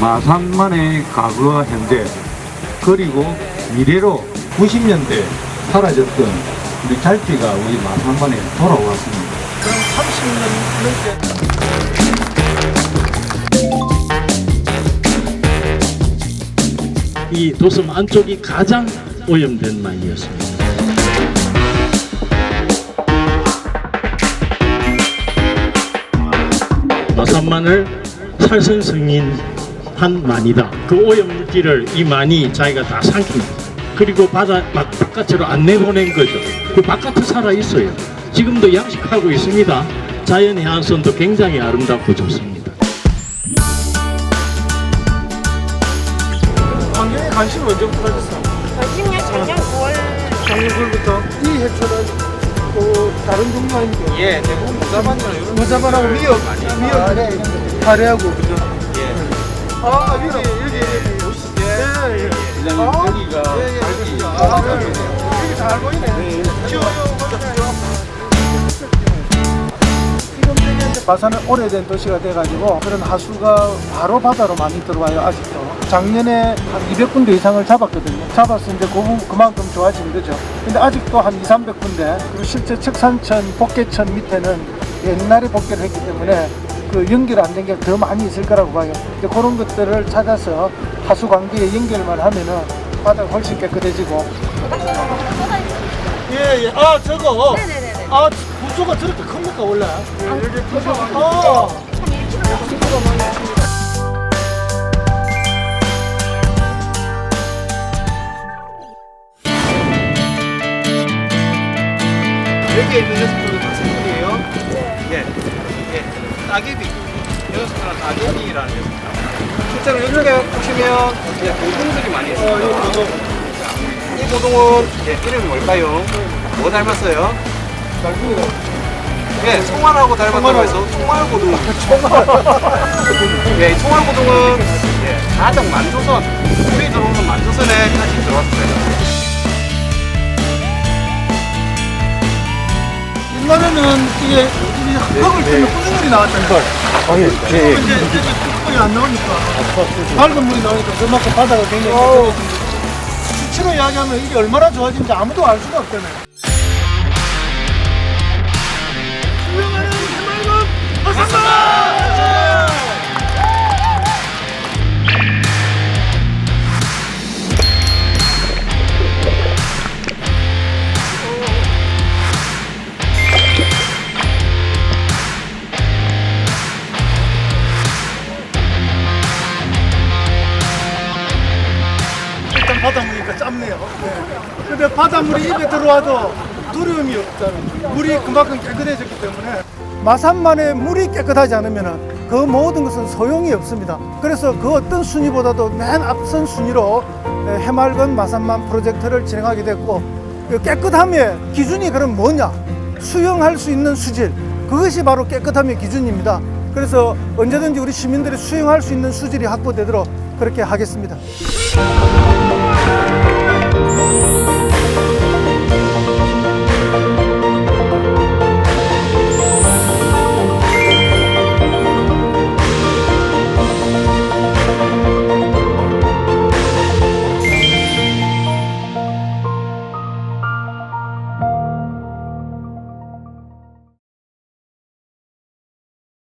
마산만의 과거와 현재 그리고 미래로 90년대 사라졌던 우리 잘피가 우리 마산만에 돌아왔습니다. 그럼 30년 넘게 이 도섬 안쪽이 가장 오염된 마이였습니다. 마산만을 살선승인 한 만이다. 그 오염물질을 이 만이 자기가 다 삼킵니다. 그리고 바다 바, 바깥으로 안 내보낸 거죠. 그 바깥에 살아 있어요. 지금도 양식하고 있습니다. 자연 해안선도 굉장히 아름답고 좋습니다. 환경에 관심을 언제부터 가졌어? 관심력 작년 9월 작년 9월부터 이 해초는 또 다른 종류 아닌데 예, 대부분 무자반이나 이런 무자반하고 미역, 미역, 가래하고 그죠? 예. 아 여기 여기 보시죠. 예, 예. 그냥 아, 여기가 예, 예. 여기. 아, 여기. 여기 잘 보이네. 지워요, 지금 되게 마산은 오래된 도시가 돼가지고 그런 하수가 바로 바다로 많이 들어와요 아직도. 작년에 한 200군데 이상을 잡았거든요. 잡았을 때 그, 그만큼 좋아진 거죠. 근데 아직도 한 2, 300군데 그리고 실제 척산천, 복개천 밑에는 옛날에 복개를 했기 때문에 그 연결 안 된 게 더 많이 있을 거라고 봐요. 근데 그런 것들을 찾아서 하수 관계에 연결만 하면은 바다가 훨씬 깨끗해지고. 예예. 아 저거. 네네네네. 아 부조가 저렇게 큽니까 원래? 여기 부조가 어. 여기에 있는 따개비. 녀석들은 따개비라는 녀석입니다. 실제로 이쪽에 보시면 이제 고동들이 많이 있어요. 어, 이거 고동. 이 고동은 예, 이름이 뭘까요? 뭐 닮았어요? 날국이다. 예, 총알하고 닮았다고. 해서 총알고동. 예, 이 총알고동은 예, 가장 만조선, 물이 들어오는 만조선에까지 들어왔어요. 옛날에는 이게 이 흙을 뜨면 꾸준물이 나왔다는 걸. 예, 이제 이제 흙이 안 나오니까 밝은 물이 나오니까 그만큼 바다가 굉장히. 수치로 이야기하면 이게 얼마나 좋아진지 아무도 알 수가. 유 바닷물이니까 짭네요. 네. 근데 바닷물이 입에 들어와도 두려움이 없잖아요. 물이 그만큼 깨끗해졌기 때문에 마산만의 물이 깨끗하지 않으면 그 모든 것은 소용이 없습니다. 그래서 그 어떤 순위보다도 맨 앞선 순위로 에, 해맑은 마산만 프로젝트를 진행하게 됐고 그 깨끗함의 기준이 그럼 뭐냐? 수용할 수 있는 수질 그것이 바로 깨끗함의 기준입니다. 그래서 언제든지 우리 시민들이 수용할 수 있는 수질이 확보되도록 그렇게 하겠습니다.